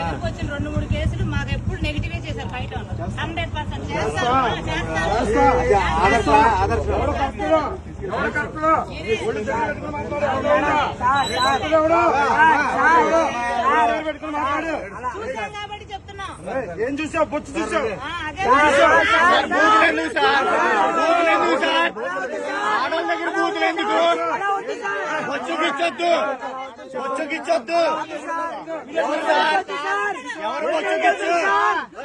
దగ్గరకు వచ్చిన రెండు మూడు కేసులు మాకు ఎప్పుడు నెగిటివ్ చేశారు బయట హండ్రెడ్ పర్సెంట్ చూసాం కాబట్టి చెప్తున్నాం. ఏం చూసావు? బొచ్చు చూసావు? ఆడవాళ్ళ దగ్గర బూతులు ఎందుకు బొచ్చుకిచ్చొద్దు బొచ్చుకిచ్చొద్దు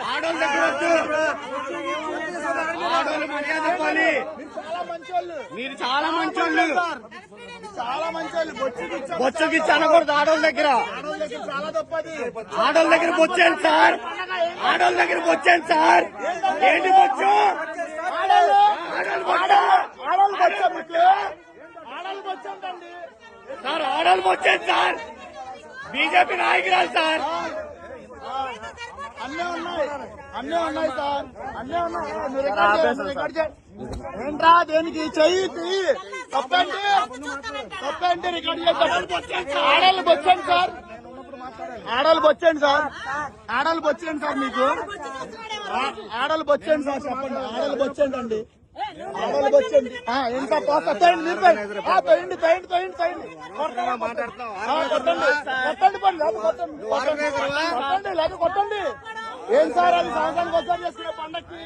ఆడవాళ్ళ దగ్గర మర్యాద ఇవ్వాలి మీరు చాలా మంచోళ్ళు. చాలా మంచి వాళ్ళు బొచ్చు బొచ్చుకిచ్చు అనకూడదు ఆడవాళ్ళ దగ్గర. చాలా తప్పది. ఆడవాళ్ళ దగ్గర బొచ్చాను సార్. ఆడవాళ్ళ దగ్గర బొచ్చాను సార్. ఏంటి బొచ్చు? సార్ ఆడవాళ్ళు బొచ్చాను సార్. బీజేపీ నాయకురాలు సార్. అన్నీ ఉన్నాయి. అన్నీ ఉన్నాయి సార్. అన్నీ ఉన్నాయి. మీరు రికార్డ్ చేయండి, మీరు రికార్డ్ చేయండి. ఏంట్రా దేనికి? చెయ్యి చెయ్యి తప్పండి తప్పండి రికార్డ్ చేద్దాం. ఆడవాళ్ళు బొచ్చండి సార్. ఆడవాళ్ళు బొచ్చండి సార్. ఆడవాళ్ళు బొచ్చండి సార్ మీకు. ఆ- ఆడవాళ్ళు బొచ్చండి సార్ చెప్పండి. ఆడవాళ్ళు బొచ్చండి అండి. ఆ, ఏం సార్ పోస్తా తోయండి మీరు తోయండి. ఆ, తోయండి తోయండి తోయండి తోయండి కొట్టండి కొట్టండి పని లేదు కొట్టండి. ఏం సార్ అది సంవత్సరానికి ఒకసారి చేసుకునే పండక్కి?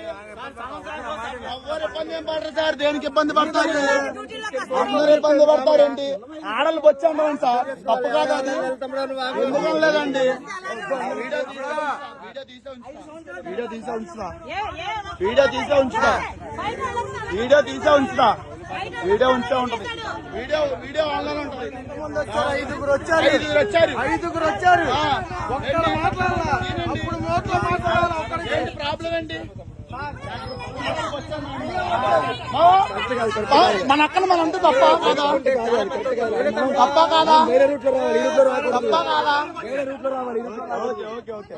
ఎవరు ఇబ్బంది ఏం పడరు సార్? దేనికి ఇబ్బంది పడతారు? అందరూ ఇబ్బంది పడతారేంటి ఆడలు వచ్చాం సార్. తప్పు కాదు అది. ఎందుకు లేదండి వీడియో తీసా ఉంచుతా. వీడియో తీసా ఉంచుతా. వీడియో తీసా ఉంచుతా. వీడియో ఉంచే ఉంటది. వీడియో వీడియో ఆన్లైన్ ఉంటది. ఐదుగురు వచ్చారు. ఐదుగురు వచ్చారు. ఐదుగురు వచ్చారు. ఒక్కడ మాట్లాడాలి అప్పుడు నోట్లో మాట్లాడాలి ఒక్కడికి ఏంటి ప్రాబ్లం ఏంటి? మన అక్కన మనంతా తప్ప కాదా? తప్ప కాదా? తప్ప కాదా? ఓకే